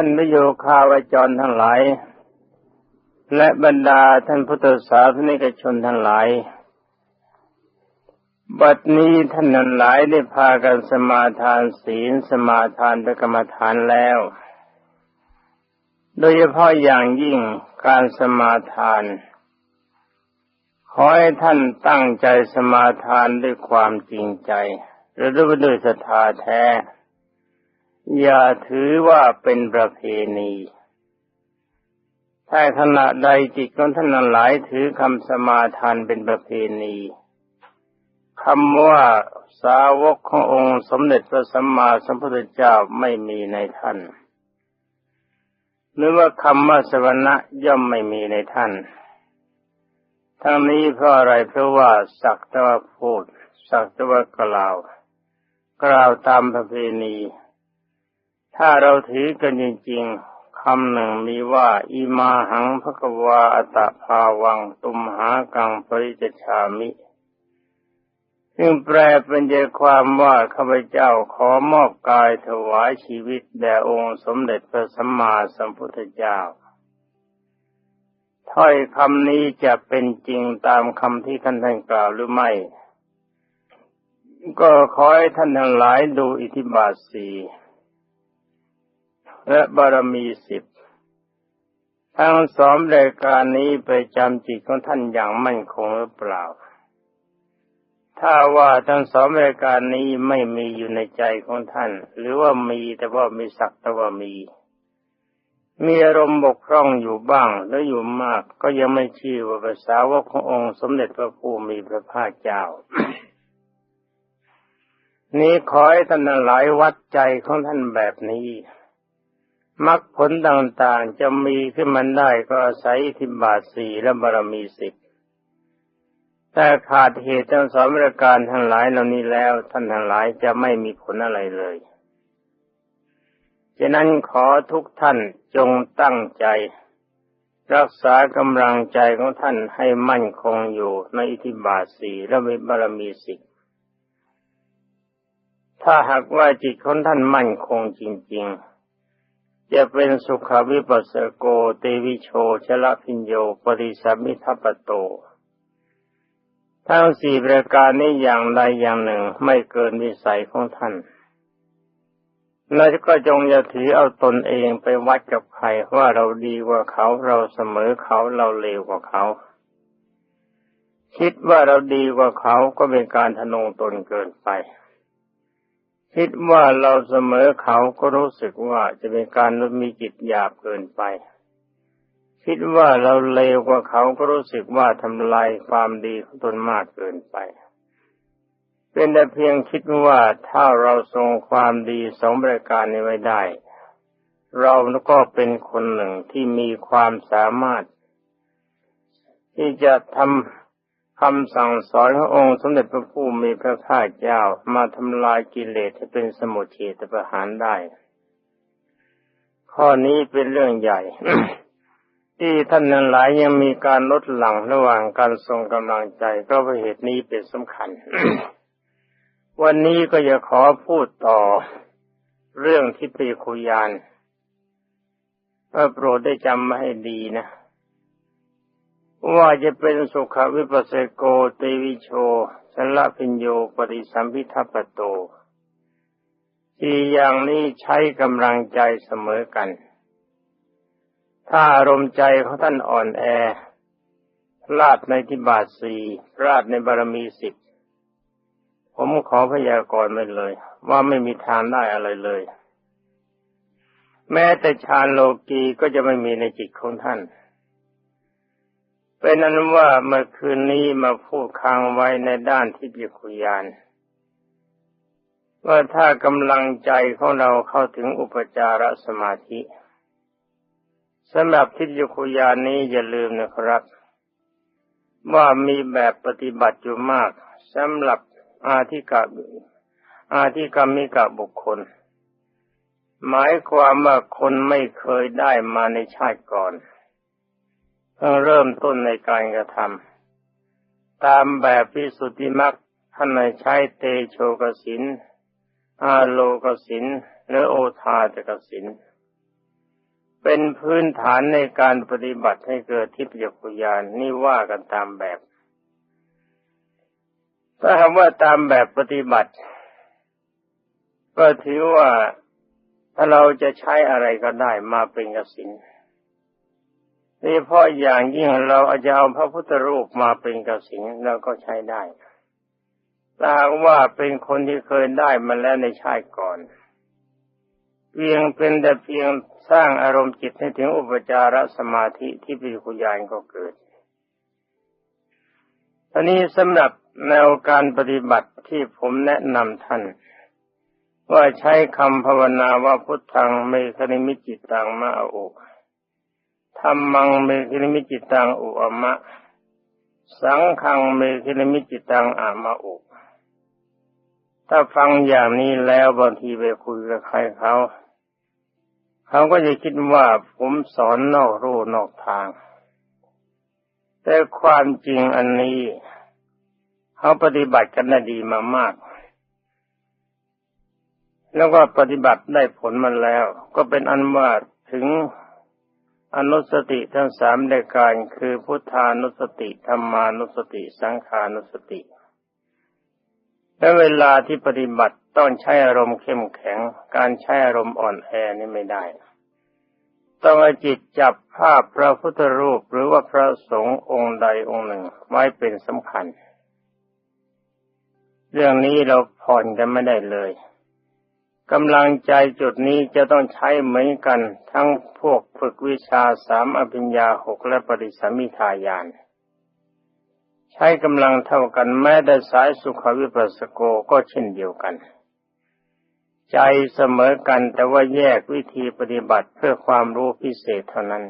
านมิโยคาวจรทั้งหลาย และบรรดาท่านพุทธศาสนิกชนทั้งหลาย บัดนี้ท่านนั้นหลายได้พากันสมาทานศีลสมาทานป็นกรรมฐานแล้ว โดยเฉพาะอย่างยิ่งการสมาทาน ขอให้ท่านตั้งใจสมาทานด้วยความจริงใจ และด้วยศรัทธาแท้ อย่าถือว่าเป็นประเพณี ถ้าขณะใดจิตของท่านหลายถือคำสมาทานเป็นประเพณีคำว่าสาวกขององค์สมเด็จพระสัมมาสัมพุทธเจ้าไม่มีในท่าน หรือว่าคำว่าสวรรค์ย่อมไม่มีในท่าน ทั้งนี้เพราะอะไรเพราะว่าสักตะวพูดสักตะวกล่าว กล่าวตามประเพณี ถ้าเราถือกันจริงๆคำหนึ่งมีว่า อิมาหังภกวาอัตภาวัง ตุมหากังปริจชามิ ซึ่งแปลเป็นใจความว่าข้าพเจ้าขอมอบกายถวายชีวิตแด่องค์สมเด็จพระสัมมาสัมพุทธเจ้าถ้อยคำนี้จะเป็นจริงตามคำที่ท่านท่านกล่าวหรือไม่ ก็ขอให้ท่านทั้งหลายดูอิทธิบาทสี่ และบารมีสิบทั้งสองรายการนี้ไปจำจิตของท่านอย่างมั่นคงหรือเปล่า ถ้าว่าทั้งสองรายการนี้ไม่มีอยู่ในใจของท่าน หรือว่ามีแต่ว่ามีสักแต่ว่ามี มีอารมณ์บกพร่องอยู่บ้างแล้วอยู่มาก ก็ยังไม่ชื่อว่าภาษาวกขององค์สมเด็จพระผู้มีพระภาคเจ้านี้ขอให้ท่านหลายวัดใจของท่านแบบนี้ มรรคผลต่างๆจะมีขึ้นมันได้ก็อาศัยทิบาทสี่และบารมีสิบแต่ขาดเหตุทั้งสองประการทั้งหลายเหล่านี้แล้ว ท่านทั้งหลายจะไม่มีผลอะไรเลยฉะนั้นขอทุกท่านจงตั้งใจ รักษากำลังใจของท่านให้มั่นคงอยู่ในอิทธิบาทสี่และวิบารมีสิบถ้าหากว่าจิตของท่านมั่นคงจริง ๆ จะเป็นสุขวิปัสสโกเตวิโชชละพิญโยปริสัมมิทัปโต ทั้งสี่ประการนี้อย่างใดอย่างหนึ่งไม่เกินวิสัยของท่านแล้วก็จงอย่าถือเอาตนเองไปวัดกับใครว่าเราดีกว่าเขาเราเสมอเขาเราเลวกว่าเขา คิดว่าเราดีกว่าเขาก็เป็นการทะนงตนเกินไป คิดว่าเราเสมอเขาก็รู้สึกว่าจะเป็นการมีจิตหยาบเกินไป คิดว่าเราเลวกว่าเขาก็รู้สึกว่าทำลายความดีของตนมากเกินไป เป็นแต่เพียงคิดว่าถ้าเราทรงความดีสองประการนี้ไว้ได้ เราก็เป็นคนหนึ่งที่มีความสามารถ ที่จะทำ คำสั่งสอนขององค์สมเด็จพระผู้มีพระภาคเจ้ามาทำลายกิเลสให้เป็นสมุทเฉตประหารได้ ข้อนี้เป็นเรื่องใหญ่ ที่ท่านนั้นหลายยังมีการลดหลั่งระหว่างการทรงกำลังใจก็เพราะเหตุนี้เป็นสำคัญ วันนี้ก็จะขอพูดต่อเรื่องที่ปีคุยานโปรดได้จำมาให้ดีนะ ว่าจะเป็นสุขวิปัสสโกเตวิโชสัลพิญโยปริสัมพิทัปโตที่อย่างนี้ใช้กำลังใจเสมอกัน ถ้าอารมณ์ใจของท่านอ่อนแอพลาดในทิบาทสี่พลาดในบารมีสิบผมขอพยากรณ์ไปเลย ว่าไม่มีทางได้อะไรเลย แม้แต่ฌานโลกีก็จะไม่มีในจิตของท่าน เป็นนั้นว่าเมื่อคืนนี้มาพูดค้างไว้ในด้านที่ปิคุยานว่าถ้ากำลังใจของเราเข้าถึงอุปจารสมาธิสำหรับทิฏยคุยานนี้อย่าลืมนะครับ ว่ามีแบบปฏิบัติอยู่มากสำหรับอาธิกาอาธิกรรมิกาบุคคล หมายความว่าคนไม่เคยได้มาในชาติก่อน เริ่มต้นในการกระทำตามแบบพิสุทธิมรรคท่านใช้เตโชกสินอาโลกสินหรือโอทาตกสินเป็นพื้นฐานในการปฏิบัติให้เกิดทิพยคุยานนี่ว่ากันตามแบบ ถ้าคำว่าตามแบบปฏิบัติ ก็ถือว่าถ้าเราจะใช้อะไรก็ได้มาเป็นกสิน นี่เพราะอย่างยิ่งเราอาจจะเอาพระพุทธรูปมาเป็นกสินเราก็ใช้ได้ถ้าว่าเป็นคนที่เคยได้มาแล้วในชาติก่อน เพียงเป็นแต่เพียงสร้างอารมณ์จิตให้ถึงอุปจารสมาธิที่ปิคุยานก็เกิดตอนนี้สำหรับแนวการปฏิบัติที่ผมแนะนำท่าน ว่าใช้คำภาวนาว่าพุทธังเมคณิมิจิตตังมาอุ ธรรมังเมคณิมิจิตตังอุอมะ สังฆังเมคณิมิจิตตังอามาอุถ้าฟังอย่างนี้แล้วบางทีไปคุยกับใครเขาเขาก็จะคิดว่าผมสอนนอกรูนอกทาง แต่ความจริงอันนี้ เขาปฏิบัติกันได้ดีมามาก แล้วก็ปฏิบัติได้ผลมาแล้ว ก็เป็นอันว่าถึง อนุสติทั้งสามในการคือพุทธานุสติธรรมานุสติสังขานุสติ และเวลาที่ปฏิบัติต้องใช้อารมณ์เข้มแข็ง การใช้อารมณ์อ่อนแอนี่ไม่ได้ ต้องเอาจิตจับภาพพระพุทธรูปหรือว่าพระสงฆ์องค์ใดองค์หนึ่งไว้เป็นสำคัญ เรื่องนี้เราผ่อนกันไม่ได้เลย กำลังใจจุดนี้จะต้องใช้เหมือนกัน ทั้งพวกฝึกวิชาสามอภิญญาหกและปริสมิทายาน ใช้กำลังเท่ากันแม้แต่สายสุขวิปัสสโกก็เช่นเดียวกัน ใจเสมอกันแต่ว่าแยกวิธีปฏิบัติเพื่อความรู้พิเศษเท่านั้น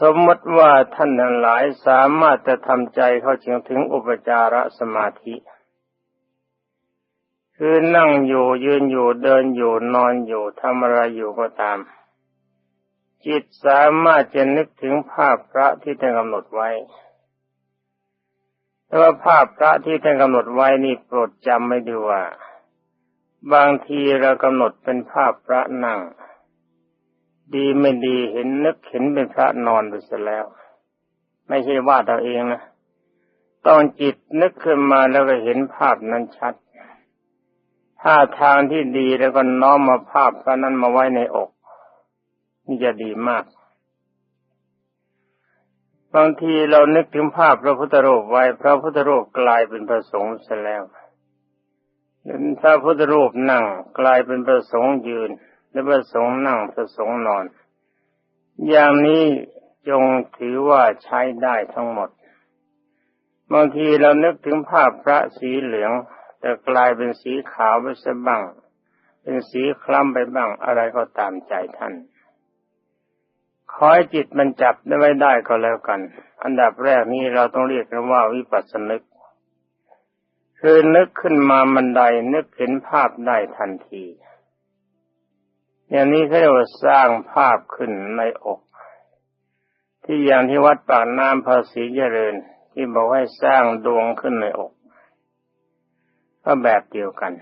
สมมติว่าท่านทั้งหลายสามารถจะทำใจเข้าถึงอุปจารสมาธิ คือนั่งอยู่ยืนอยู่เดินอยู่นอนอยู่ทำอะไรอยู่ก็ตาม จิตสามารถจะนึกถึงภาพพระที่ท่านกำหนดไว้ แต่ว่าภาพพระที่ท่านกำหนดไว้นี่โปรดจำไม่ดูว่า บางทีเรากำหนดเป็นภาพพระนั่ง ดีไม่ดีเห็นนึกเห็นเป็นพระนอนไปเสียแล้ว ไม่ใช่ว่าตัวเองนะต้องจิตนึกขึ้นมาแล้วก็เห็นภาพนั้นชัด ถ้าทางที่ดีแล้วก็น้อมมาภาพพระนั้นมาไว้ในอก นี่จะดีมาก บางทีเรานึกถึงภาพพระพุทธรูปไว้ พระพุทธรูปกลายเป็นพระสงฆ์เสียแล้วพระพุทธรูปนั่งกลายเป็นพระสงฆ์ยืน และพระสงฆ์นั่งพระสงฆ์นอน อย่างนี้จงถือว่าใช้ได้ทั้งหมด บางทีเรานึกถึงภาพพระสีเหลือง แต่กลายเป็นสีขาวไปซะบ้าง เป็นสีคล้ำไปบ้างอะไรก็ตามใจท่านขอให้จิตมันจับได้ไม่ได้ก็แล้วกัน อันดับแรกนี้เราต้องเรียกกันว่าวิปัสสนึก คือนึกขึ้นมามันใดนึกเห็นภาพได้ทันที อย่างนี้เขาเรียกว่าสร้างภาพขึ้นในอก ที่อย่างที่วัดปากน้ำภาษีเจริญ ที่บอกให้สร้างดวงขึ้นในอก ก็แบบเดียวกัน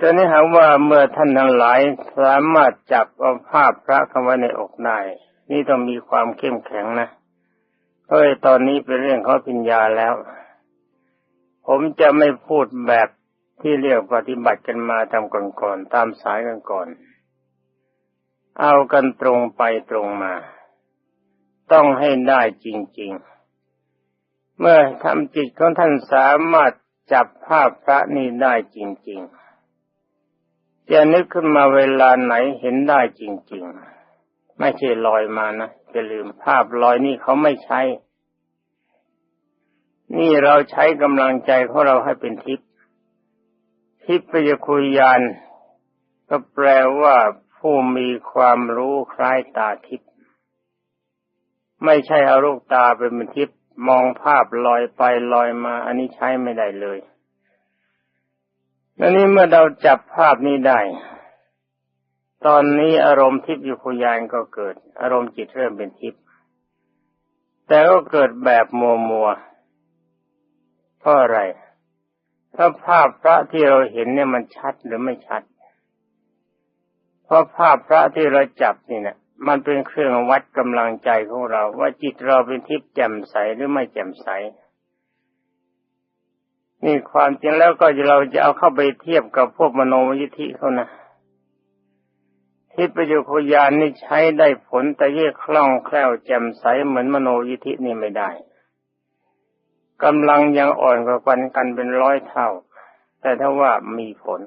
ตอนนี้หาว่าเมื่อท่านทั้งหลายสามารถจับเอาภาพพระเข้าไว้ในอกได้ นี่ต้องมีความเข้มแข็งนะเพราะตอนนี้เป็นเรื่องของปัญญาแล้ว ผมจะไม่พูดแบบที่เรียกปฏิบัติกันมาตามก่อนๆตามสายกันก่อน เอากันตรงไปตรงมา ต้องให้ได้จริง ๆ เมื่อทำจิตของท่านสามารถจับภาพพระนี้ได้จริง ๆ จะนึกขึ้นมาเวลาไหนเห็นได้จริง ๆ ไม่ใช่ลอยมานะจะลืมภาพลอยนี่เขาไม่ใช้ นี่เราใช้กำลังใจของเราให้เป็นทิพย์ทิพย์ปยคุยยานก็แปลว่าผู้มีความรู้คล้ายตาทิพย์ไม่ใช่เอาลูกตาเป็นทิพย์ มองภาพลอยไปลอยมา อันนี้ใช้ไม่ได้เลยแล้วนี้เมื่อเราจับภาพนี้ได้ ตอนนี้อารมณ์ทิพย์อยู่พยานก็เกิด อารมณ์จิตเริ่มเป็นทิพย์แต่ก็เกิดแบบมัวมัวเพราะอะไร ถ้าภาพพระที่เราเห็นเนี่ยมันชัดหรือไม่ชัด เพราะภาพพระที่เราจับนี่เนะ มันเป็นเครื่องวัดกำลังใจของเรา ว่าจิตเราเป็นทิพย์แจ่มใสหรือไม่แจ่มใส นี่ความจริงแล้วก็เราจะเอาเข้าไปเทียบกับพวกมโนวิธิเขานะทิพยโคยานนี่ใช้ได้ผลแต่เยกคล่องแคล่วแจ่มใสเหมือนมโนยิธินี่ไม่ได้กำลังยังอ่อนกว่ากันกันเป็นร้อยเท่า แต่ถ้าว่ามีผล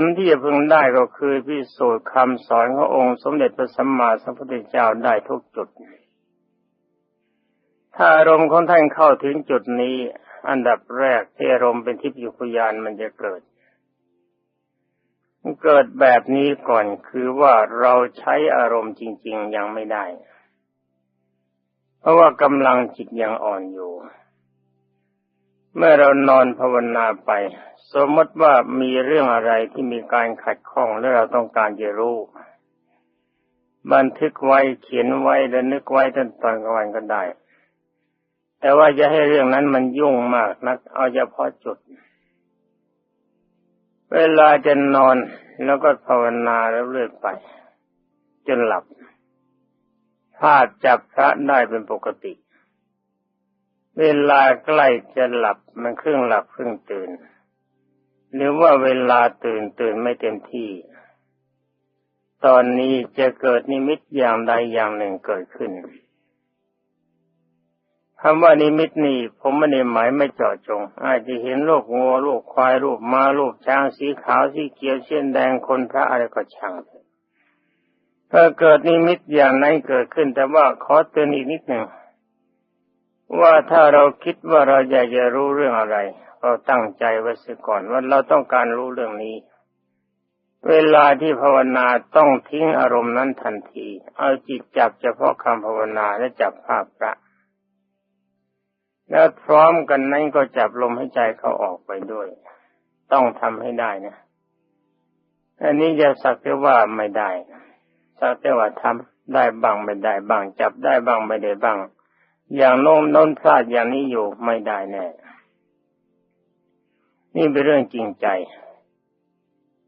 ลที่จะพึงได้ก็คือพิสูจน์คำสอนขององค์สมเด็จพระสัมมาสัมพุทธเจ้าได้ทุกจุด ถ้าอารมณ์ของท่านเข้าถึงจุดนี้ อันดับแรกที่อารมณ์เป็นทิพยุคยานมันจะเกิด เกิดแบบนี้ก่อนคือว่าเราใช้อารมณ์จริง ๆ ยังไม่ได้ เพราะว่ากำลังจิตยังอ่อนอยู่ เมื่อเรานอนภาวนาไป สมมติว่ามีเรื่องอะไรที่มีการขัดข้องและเราต้องการจะรู้ บันทึกไว้เขียนไว้และนึกไว้ตอนตอนกลางวันก็ได้ แต่ว่าจะให้เรื่องนั้นมันยุ่งมากนัก เอาเฉพาะจุด เวลาจะนอนแล้วก็ภาวนาแล้วเรื่อยไป จนหลับภาพจับพระได้เป็นปกติ เวลาใกล้จะหลับมันครึ่งหลับครึ่งตื่น หรือว่าเวลาตื่นตื่นไม่เต็มที่ ตอนนี้จะเกิดนิมิตอย่างใดอย่างหนึ่งเกิดขึ้นคำว่านิมิตนี่ผมไม่ได้หมายไม่เจาะจง อาจจะเห็นโลกงัวโลกควายรูปม้ารูปช้างสีขาวสีเขียวเช่นแดงคนพระอะไรก็ช่างถ้าเกิดนิมิตอย่างนั้นเกิดขึ้น แต่ว่าขอเตือนอีกนิดหนึ่ง ว่าถ้าเราคิดว่าเราอยากจะรู้เรื่องอะไร เราตั้งใจไว้เสียก่อนว่าเราต้องการรู้เรื่องนี้ เวลาที่ภาวนาต้องทิ้งอารมณ์นั้นทันที เอาจิตจับเฉพาะคำภาวนาและจับภาพพระ แล้วพร้อมกันนั้นก็จับลมให้ใจเขาออกไปด้วย ต้องทำให้ได้นะอันนี้จะสักแต่ว่าไม่ได้สักแต่ว่าทำได้บ้างไม่ได้บ้าง จับได้บ้างไม่ได้บ้าง อย่างโน้มน้นพลาดอย่างนี้อยู่ไม่ได้แน่ นี่เป็นเรื่องจริงใจ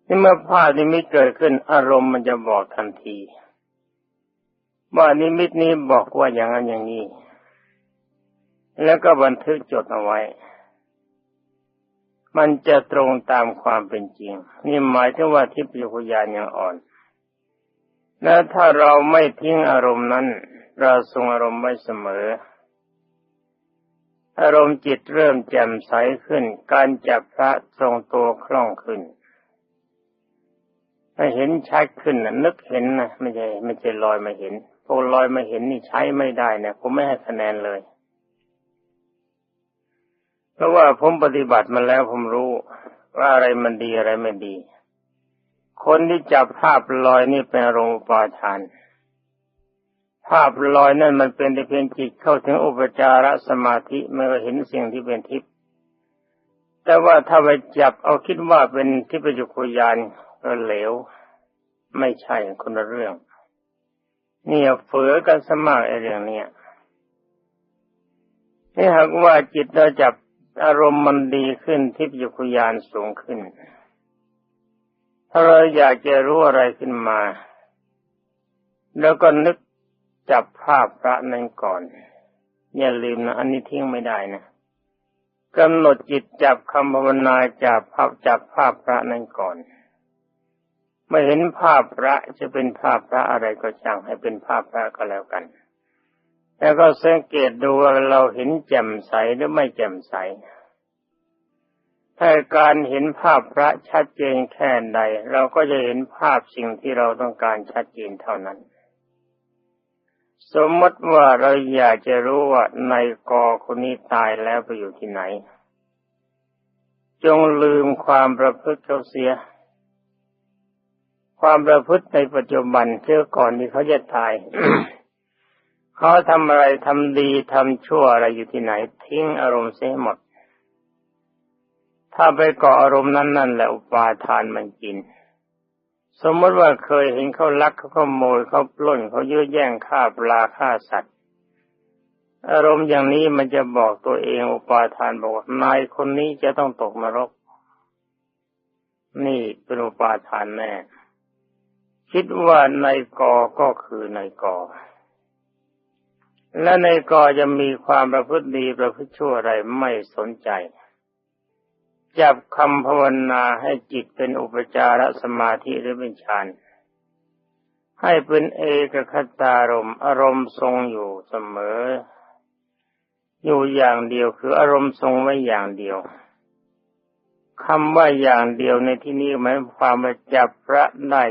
นี่เมื่อพลาดนิมิตเกิดขึ้นอารมณ์มันจะบอกทันทีว่านิมิตนี้บอกว่าอย่างนั้นอย่างนี้ แล้วก็บันทึกจดเอาไว้ มันจะตรงตามความเป็นจริง นี่หมายถึงว่าทิพยคุยานยังอ่อน และถ้าเราไม่ทิ้งอารมณ์นั้น เราทรงอารมณ์ไม่เสมอ อารมณ์จิตเริ่มแจ่มใสขึ้น การจับพระทรงตัวคล่องขึ้นถ้าเห็นชัดขึ้นนะนึกเห็นนะไม่ใช่ไม่ใช่ลอยมาเห็นพวกลอยมาเห็นนี่ใช้ไม่ได้นะผมไม่ให้คะแนนเลย เพราะว่าผมปฏิบัติมาแล้วผมรู้ว่าอะไรมันดีอะไรไม่ดี คนที่จับภาพลอยนี่เป็นอารมณ์ปาทาน ภาพลอยนั่นมันเป็นแต่เพียงจิตเข้าถึงอุปจารสมาธิไม่ก็เห็นสิ่งที่เป็นทิพย์แต่ว่าถ้าไปจับเอาคิดว่าเป็นทิพยุคุยานก็เหลว ไม่ใช่คนละเรื่องเนี่ยเฝือกันสมากไอ้เรื่องเนี้ยนี่หากว่าจิตเราจับอารมณ์มันดีขึ้นทิพยคุยานสูงขึ้น ถ้าเราอยากจะรู้อะไรขึ้นมา แล้วก็นึก จับภาพพระนั้นก่อน อย่าลืมนะอันนี้ทิ้งไม่ได้นะกำหนดจิตจับคำภาวนาจับภาพจับภาพพระนั้นก่อนเมื่อเห็นภาพพระจะเป็นภาพพระอะไรก็ช่างให้เป็นภาพพระก็แล้วกัน แล้วก็สังเกตดูว่าเราเห็นแจ่มใสหรือไม่แจ่มใสถ้าการเห็นภาพพระชัดเจนแค่ใด เราก็จะเห็นภาพสิ่งที่เราต้องการชัดเจนเท่านั้น สมมติว่าเราอยากจะรู้ว่าในกอคนนี้ตายแล้วไปอยู่ที่ไหน จงลืมความประพฤติเขาเสีย ความประพฤติในปัจจุบันเชื่อก่อนที่เขาจะตายเขาทำอะไรทำดีทำชั่วอะไรอยู่ที่ไหน ทิ้งอารมณ์เสียหมด ถ้าไปเกาะอารมณ์นั้นนั่นแหละอุปาทานมันกิน สมมติว่าเคยเห็นเขาลักเขาขโมยเขาปล้นเขายื้อแย่งฆ่าปลาฆ่าสัตว์ อารมณ์อย่างนี้มันจะบอกตัวเองอุปาทานบอกนายคนนี้จะต้องตกนรก นี่เป็นอุปาทานแน่คิดว่าในกอก็คือในกอ และในกอจะมีความประพฤติดีประพฤติชั่วอะไรไม่สนใจ จับคำภาวนาให้จิตเป็นอุปจารสมาธิหรือเป็นฌานให้เป็นเอกคตารมอารมณ์ทรงอยู่เสมอ อยู่อย่างเดียวคืออารมณ์ทรงไว้อย่างเดียวคำว่าอย่างเดียวในที่นี้หมายความว่าจับพระได้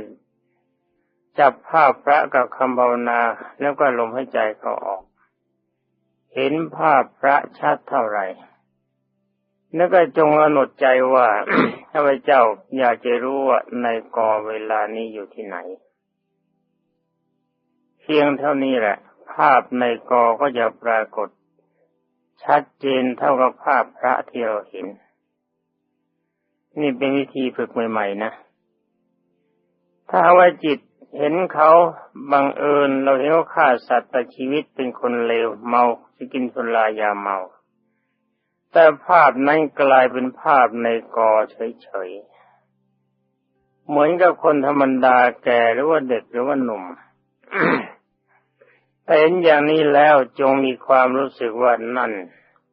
จับภาพพระกับคำภาวนาแล้วก็ลมให้ใจเขาออก เห็นภาพพระชัดเท่าไหร่ แล้วก็จงอนุใจว่าข้าพเจ้าอยากจะรู้ว่าในกอเวลานี้อยู่ที่ไหน เพียงเท่านี้แหละ ภาพในกอก็จะปรากฏ ชัดเจนเท่ากับภาพพระที่เราเห็น นี่เป็นวิธีฝึกใหม่ๆนะ ถ้าว่าจิตเห็นเขาบังเอิญเราเห็นเขาฆ่าสัตว์แต่ชีวิตเป็นคนเลวเมาจะกินสุรายาเมา แต่ภาพนั้นกลายเป็นภาพในกอเฉยๆ เหมือนกับคนธรรมดาแก่หรือว่าเด็กหรือว่าหนุ่มแต่เห็นอย่างนี้แล้วจงมีความรู้สึกว่านั่น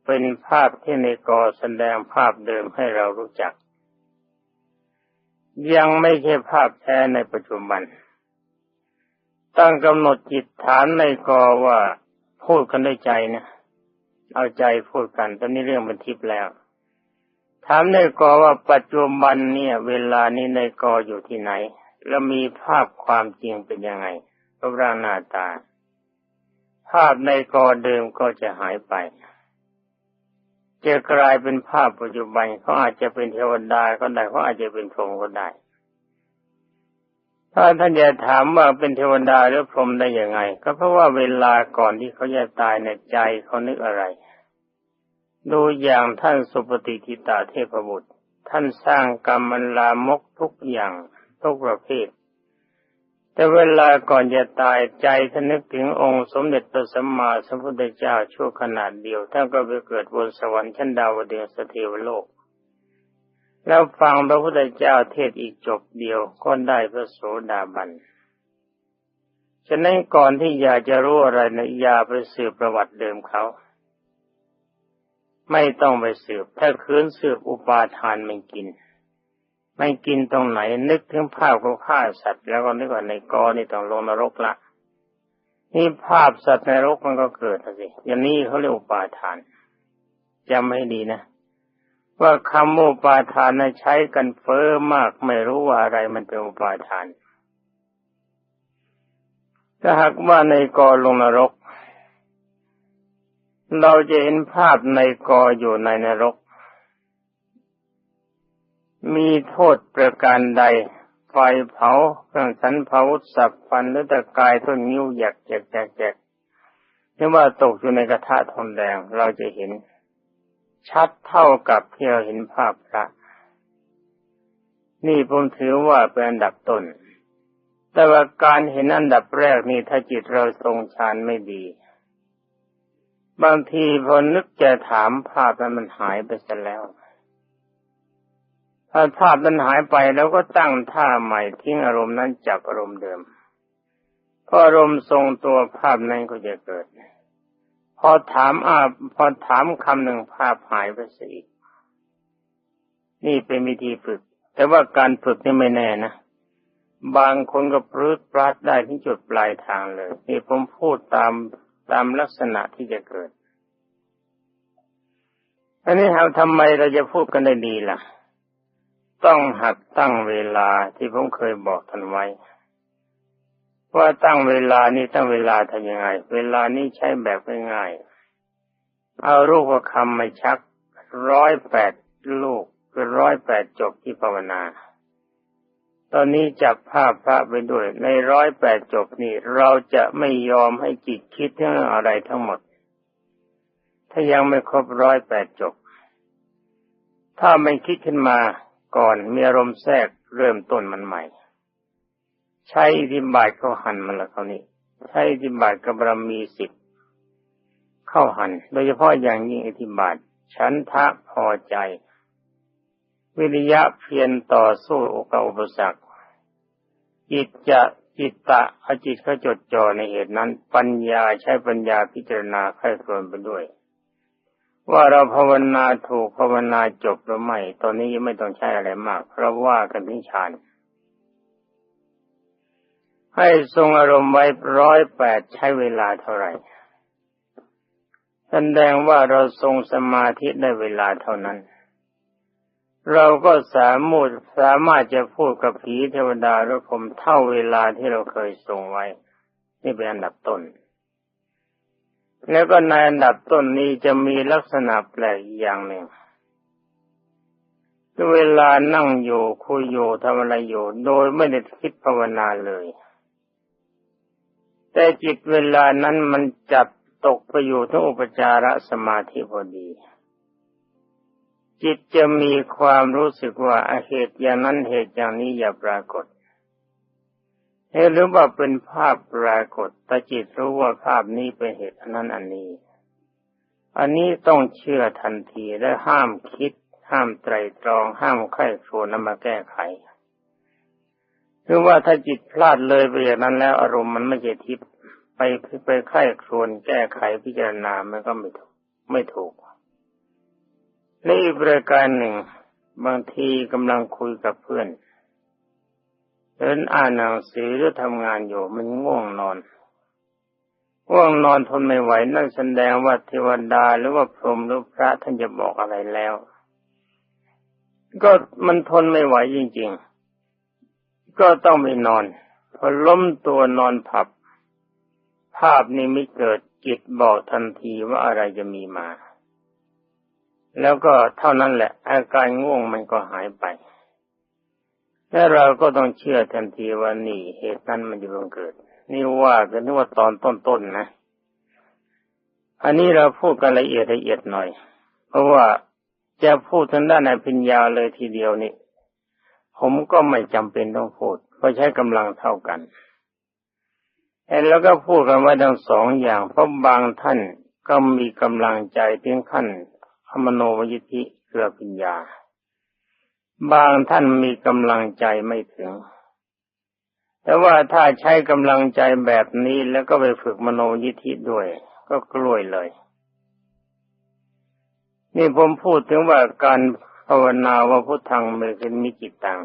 เป็นภาพที่ในกอแสดงภาพเดิมให้เรารู้จัก ยังไม่ใช่ภาพแท้ในปัจจุบัน ตั้งกำหนดจิตฐานในกอว่าพูดกันด้วยใจนะ เอาใจพูดกันตอนนี้เรื่องบันทิพแล้วถามในกอว่าปัจจุบันเนี่ย เวลานี้ในกออยู่ที่ไหน แล้วมีภาพความจริงเป็นยังไงรูปร่างหน้าตา ภาพในกอเดิมก็จะหายไป จะกลายเป็นภาพปัจจุบันเขาอาจจะเป็นเทวดาก็ได้เขาอาจจะเป็นพรหมก็ได้ ถ้าท่านจะถามว่าเป็นเทวดาหรือพรหมได้ยังไง ก็เพราะว่าเวลาก่อนที่เขาจะตายในใจเขานึกอะไร ดูอย่างท่านสุปฏิทิตาเทพบุตร ท่านสร้างกรรมมันลามกทุกอย่างทุกประเภท แต่เวลาก่อนจะตายใจท่านนึกถึงองค์สมเด็จพระสัมมาสัมพุทธเจ้าชั่วขนาดเดียวท่านก็ไปเกิดบนสวรรค์ชั้นดาวเดึงสเทวโลก แล้วฟังพระพุทธเจ้าเทศอีกจบเดียวก็ได้พระโสดาบันฉะนั้นก่อนที่อยากจะรู้อะไรนะอย่าไปสืบประวัติเดิมเขา ไม่ต้องไปสืบ ถ้าคืนสืบอุปาทานไม่กิน ไม่กินตรงไหน นึกถึงภาพเขาฆ่าสัตว์ แล้วก็นึกว่าในกอนี่ต้องลงนรกละ นี่ภาพสัตว์ในรกมันก็เกิดสิอย่างนี้เขาเรียกอุปาทานจำให้ดีนะ ว่าคำอุปาทานใช้กันเฟ้อมากไม่รู้ว่าอะไรมันเป็นอุปาทานถ้าหากว่าในกอลงนรก เราจะเห็นภาพในกออยู่ในนรก มีโทษประการใด ไฟเผาเครื่องสันเผาสับฟันหรือตะกายทุนนิ้วหยักแจกแจกแจกหรือว่าตกอยู่ในกระทะทองแดงเราจะเห็น ชัดเท่ากับที่เราเห็นภาพพระ นี่ผมถือว่าเป็นอันดับต้น แต่ว่าการเห็นอันดับแรกนี่ถ้าจิตเราทรงฌานไม่ดี บางทีพอนึกจะถามภาพนั้นมันหายไปซะแล้วถ้าภาพนั้นหายไปแล้วก็ตั้งท่าใหม่ทิ้งอารมณ์นั้นจับอารมณ์เดิมพออารมณ์ทรงตัวภาพนั้นก็จะเกิด พอถามอาพอถามคำหนึ่งภาพหายไปสิอีกนี่เป็นวิธีฝึก แต่ว่าการฝึกนี่ไม่แน่นะบางคนก็ปลื้ดปราดได้ที่จุดปลายทางเลยนี่ผมพูดตาม ตามลักษณะที่จะเกิดอันนี้เราทำไมเราจะพูดกันได้ดีล่ะ ต้องหัดตั้งเวลาที่ผมเคยบอกท่านไว้ ว่าตั้งเวลานี้ตั้งเวลาทำยังไง เวลานี้ใช้แบบง่ายๆเอารูปคำมาชักร้อยแปดลูกคือร้อยแปดจบที่ภาวนา ตอนนี้จับภาพพระไปด้วย ในร้อยแปดจบนี้เราจะไม่ยอมให้จิตคิดเรื่องอะไรทั้งหมด ถ้ายังไม่ครบร้อยแปดจบ ถ้าไม่คิดขึ้นมาก่อนมีอารมณ์แทรกเริ่มต้นมันใหม่ ใช้อิทิบาทเข้าหันมันละเขานี่ใช้อิทิบาทกับบารมีสิบเข้าหัน โดยเฉพาะอย่างยิ่งอิทิบาทฉันทะพอใจ วิริยะเพียรต่อสู้กับอุปสรรคจิตจะจิตตะอจิตเข้าจดจ่อในเหตุนั้น ปัญญาใช้ปัญญาพิจารณาไข้ครวนไปด้วย ว่าเราภาวนาถูกภาวนาจบหรือไม่ ตอนนี้ยังไม่ต้องใช้อะไรมาก เพราะว่ากันที่ฌานให้ทรงอารมณ์ไว้ร้อยแปดใช้เวลาเท่าไหร่แสดงว่าเราทรงสมาธิได้เวลาเท่านั้น เราก็สามารถสามารถจะพูดกับผีเทวดาหรือผมเท่าเวลาที่เราเคยทรงไว้ นี่เป็นอันดับต้น แล้วก็ในอันดับต้นนี้จะมีลักษณะแปลกอย่างหนึ่งเวลานั่งอยู่คุยอยู่ทำอะไรอยู่ โดยไม่ได้คิดภาวนาเลย แต่จิตเวลานั้นมันจับตกไปอยู่ทั้งอุปจารสมาธิพอดี จิตจะมีความรู้สึกว่าเหตุอย่างนั้นเหตุอย่างนี้อย่าปรากฏหรือว่าเป็นภาพปรากฏแต่จิตรู้ว่าภาพนี้เป็นเหตุอันนั้นอันนี้ อันนี้ต้องเชื่อทันทีและห้ามคิด ห้ามไตรตรอง ห้ามไข้ครวนมาแก้ไขหรือว่าถ้าจิตพลาดเลยไปอย่างนั้นแล้วอารมณ์มันไม่ใช่ทิพย์ไปไปไข้ครวนแก้ไขพิจารณามันก็ไม่ถูกไม่ถูก ในอีกประการหนึ่ง บางทีกำลังคุยกับเพื่อนเดินอ่านหนังสือหรือทำงานอยู่มันง่วงนอนง่วงนอนทนไม่ไหวนั่นแสดงว่าเทวดาหรือว่าพรหมหรือพระท่านจะบอกอะไรแล้ว ก็มันทนไม่ไหวจริง ๆ ก็ต้องไปนอน พอล้มตัวนอนผับ ภาพนี้ไม่เกิดจิตบอกทันทีว่าอะไรจะมีมา แล้วก็เท่านั้นแหละ อาการง่วงมันก็หายไป และเราก็ต้องเชื่อทันทีว่านี่เหตุนั้นมันจะบังเกิด นี่ว่ากันนึกว่าตอนต้นๆนนะ อันนี้เราพูดกันละเอียดละเอียดหน่อย เพราะว่าจะพูดทางด้านในพิญญาเลยทีเดียวนี่ ผมก็ไม่จำเป็นต้องพูด เพราะใช้กำลังเท่ากันแล้วก็พูดกันว่าทั้งสองอย่างเพราะบางท่านก็มีกำลังใจถึงขั้น อมโนวยิธิเกือปัญญา บางท่านมีกำลังใจไม่ถึง แต่ว่าถ้าใช้กำลังใจแบบนี้แล้วก็ไปฝึกมโนยิธิด้วย ก็กล้วยเลย นี่ผมพูดถึงว่าการภาวนาว่าพุทธังเมเป็นมิจิตตัง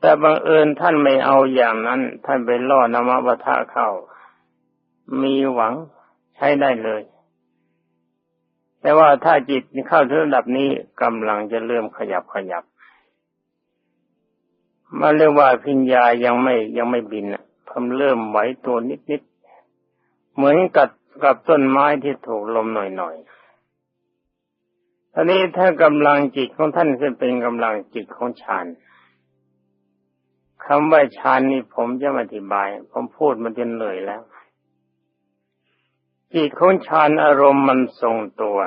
แต่บังเอิญท่านไม่เอาอย่างนั้น ท่านไปล่อนามวัฏะเข้า มีหวังใช้ได้เลย แต่ว่าถ้าจิตเข้าถึงระดับนี้กำลังจะเริ่มขยับขยับมาเรียกว่าพิญญายังไม่ยังไม่บินอะพมเริ่มไหวตัวนิดนิดเหมือนกับกับต้นไม้ที่ถูกลมหน่อยหน่อยอันนี้ถ้ากำลังจิตของท่านขึ้นเป็นกำลังจิตของฌานคำว่าฌานนี่ผมจะอธิบาย ผมพูดมันจนเหนื่อยแล้ว จิตของฌานอารมณ์มันทรงตัว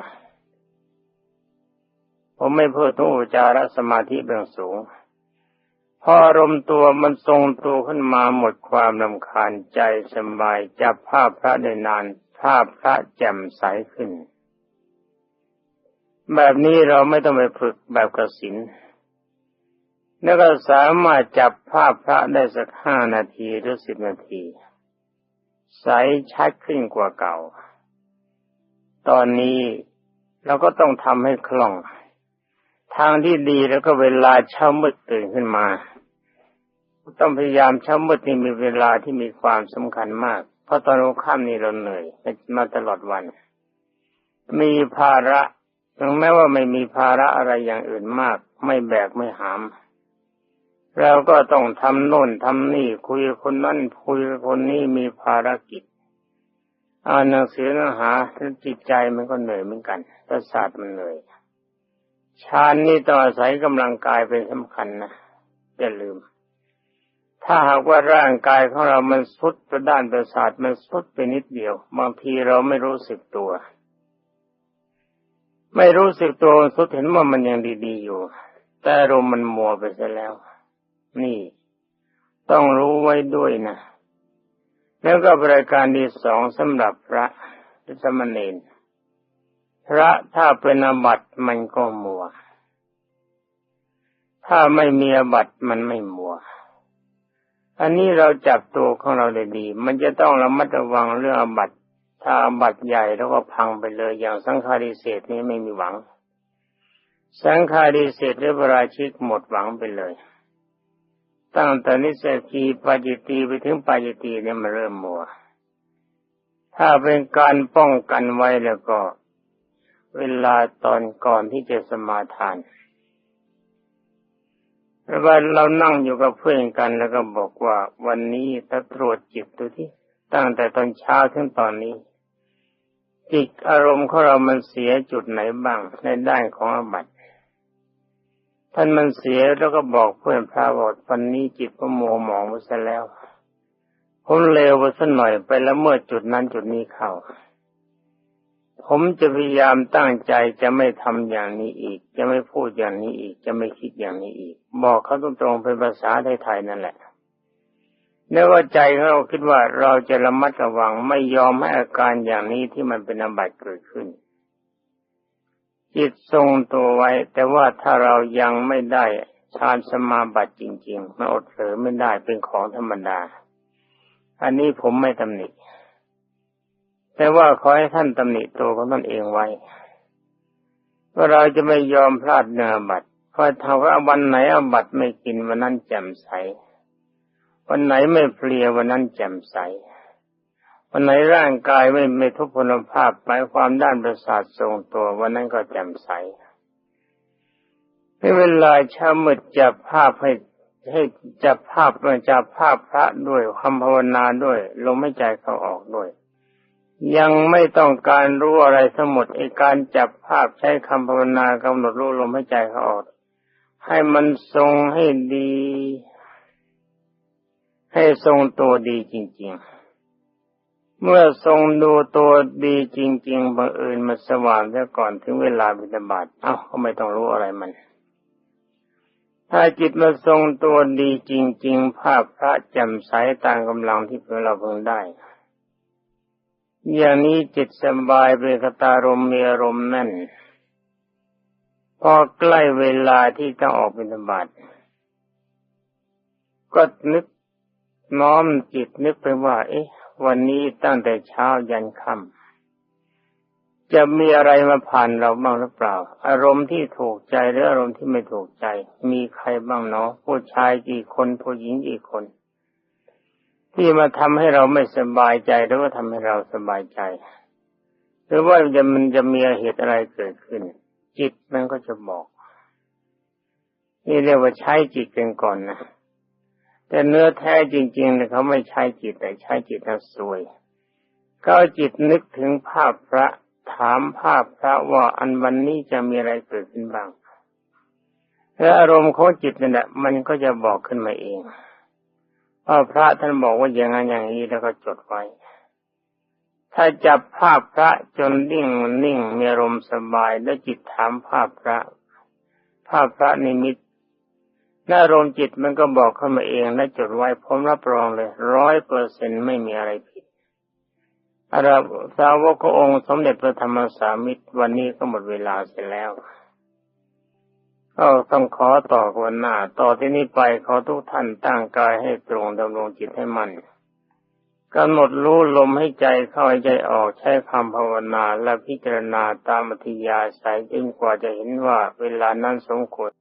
ผมไม่พูดถึงอุจารสมาธิเบื้องสูงพออารมณ์ตัวมันทรงตัวขึ้นมาหมดความลำคาญใจสบายจับภาพพระได้นานภาพพระแจ่มใสขึ้น แบบนี้เราไม่ต้องไปฝึกแบบกระสินแล้วก็สามารถจับภาพพระได้สักห้านาทีหรือสิบนาที ใสชัดขึ้นกว่าเก่า ตอนนี้เราก็ต้องทำให้คล่อง ทางที่ดีแล้วก็เวลาเช้ามืดตื่นขึ้นมา ต้องพยายามเช้ามืดนี่มีเวลาที่มีความสำคัญมาก เพราะตอนค่ำนี่เราเหนื่อยมาตลอดวัน มีภาระถึงแม้ว่าไม่มีภาระอะไรอย่างอื่นมาก ไม่แบกไม่หาม เราก็ต้องทำโน่นทำนี่คุยคนนั้นคุยคนนี้มีภารกิจอ่านหนังสือเนื้อหาจิตใจมันก็เหนื่อยเหมือนกันประสาทมันเหนื่อยฌานนี่ต้ออาศัยกำลังกายเป็นสำคัญนะอย่าลืม ถ้าหากว่าร่างกายของเรามันสุดประด้านประสาทมันสุดไปนิดเดียว บางทีเราไม่รู้สึกตัว ไม่รู้สึกตัวสุดเห็นว่ามันยังดีๆอยู่ แต่อารมณ์มันมัวไปซะแล้ว นี่ ต้องรู้ไว้ด้วยนะ แล้วก็บริการที่สองสำหรับพระสมณีนพระถ้าเป็นอบัตมันก็มัว ถ้าไม่มีอบัตมันไม่มัว อันนี้เราจับตัวของเราได้ดี มันจะต้องระมัดระวังเรื่องอบัตถ้าอบัตใหญ่แล้วก็พังไปเลยอย่างสังฆาริเศษนี้ไม่มีหวัง สังฆาริเศษหรือปราชิกหมดหวังไปเลย ตั้งแต่นิสกีปาจิตีไปถึงปาจิตีเนี่ยมันเริ่มมัว ถ้าเป็นการป้องกันไว้แล้วก็ เวลาตอนก่อนที่จะสมาทานว่าเรานั่งอยู่กับเพื่อนกันแล้วก็บอกว่าวันนี้ถ้าตรวจจิตดูที่ตั้งแต่ตอนเช้าถึงตอนนี้ จิตอารมณ์ของเรามันเสียจุดไหนบ้างในด้านของอบัต ท่านมันเสียแล้วก็บอกเพื่อนพระบอกวันนี้จิตก็โมหมองไปซะแล้ว ผมเลวไปสักหน่อยไปแล้วเมื่อจุดนั้นจุดนี้เข้า ผมจะพยายามตั้งใจจะไม่ทำอย่างนี้อีก จะไม่พูดอย่างนี้อีก จะไม่คิดอย่างนี้อีก บอกเขาตรงๆเป็นภาษาไทยๆนั่นแหละเนื่อว่าใจเราคิดว่าเราจะระมัดระวังไม่ยอมให้อาการอย่างนี้ที่มันเป็นอบัติเกิดขึ้น จิตทรงตัวไว้ แต่ว่าถ้าเรายังไม่ได้ฌานสมาบัติจริงๆมันอดเผลอไม่ได้เป็นของธรรมดา อันนี้ผมไม่ตำหนิ แต่ว่าขอให้ท่านตำหนิตัวของตนเองไว้ว่าเราจะไม่ยอมพลาดเนื้อบัตรเพราะถ้าว่าวันไหนอาบัตรไม่กินวันนั้นแจ่มใส วันไหนไม่เพลียวันนั้นแจ่มใส วันไหนร่างกายไม่ไม่ทุพพลภาพหมายความด้านประสาททรงตัว วันนั้นก็แจ่มใสในเวลาเช้ามืดจับภาพให้ให้จับภาพจับภาพพระด้วยคำภาวนาด้วย ลมไม่ใจเขาออกด้วย ยังไม่ต้องการรู้อะไรทั้งหมดไอการจับภาพใช้คำภาวนากำหนดรู้ลมหายใจเขาออก ให้มันทรงให้ดี ให้ทรงตัวดีจริง ๆ เมื่อทรงดูตัวดีจริงๆบังเอิญมาสว่างแล้วก่อนถึงเวลาบิณฑบาตเอ้าก็ไม่ต้องรู้อะไรมัน ถ้าจิตมาทรงตัวดีจริง ๆ ภาพพระแจ่มใสตามกำลังที่เพื่อเราเพิ่งได้ อย่างนี้จิตสบายเป็นคตารมมีอารมณ์แน่น พอใกล้เวลาที่ต้อออกบิณฑบาตก็นึกน้อมจิตนึกไปว่า เอ๊ะ วันนี้ตั้งแต่เช้ายันค่ำจะมีอะไรมาผ่านเราบ้างหรือเปล่า อารมณ์ที่ถูกใจหรืออารมณ์ที่ไม่ถูกใจ มีใครบ้างเนาะผู้ชายกี่คนผู้หญิงกี่คน ที่มาทำให้เราไม่สบายใจหรือว่าทำให้เราสบายใจ หรือว่าจะมันจะมีเหตุอะไรเกิดขึ้น จิตมันก็จะบอก นี่เรียกว่าใช้จิตกันก่อนนะ แต่เนื้อแท้จริงๆเนี่ยเขาไม่ใช้จิตแต่ใช้จิตทั้งสวยก็จิตนึกถึงภาพพระถามภาพพระว่าอันวันนี้จะมีอะไรเกิดขึ้นบ้างแล้วอารมณ์ของจิตนั่นแหละมันก็จะบอกขึ้นมาเองพอพระท่านบอกว่าอย่างนั้นอย่างนี้แล้วก็จดไว้ ถ้าจับภาพพระจนนิ่งนิ่งมีอารมณ์สบายแล้วจิตถามภาพพระ ภาพพระนิมิต น่ารมจิตมันก็บอกเข้ามาเองและจดไว้ผมรับรองเลยร้อยเปอร์เซ็นไม่มีอะไรผิดอาราสาวกองค์สมเด็จพระธรรมสามิตรวันนี้ก็หมดเวลาเสร็จแล้วก็ต้องขอต่อวันหน้า ต่อที่นี้ไปขอทุกท่านตั้งกายให้ตรงดำรงจิตให้มันกำหนดรู้ลมให้ใจเข้าใจออกใช้คำภาวนาและพิจารณาตามอธิยาสายจนกว่าจะเห็นว่าเวลานั้นสมควร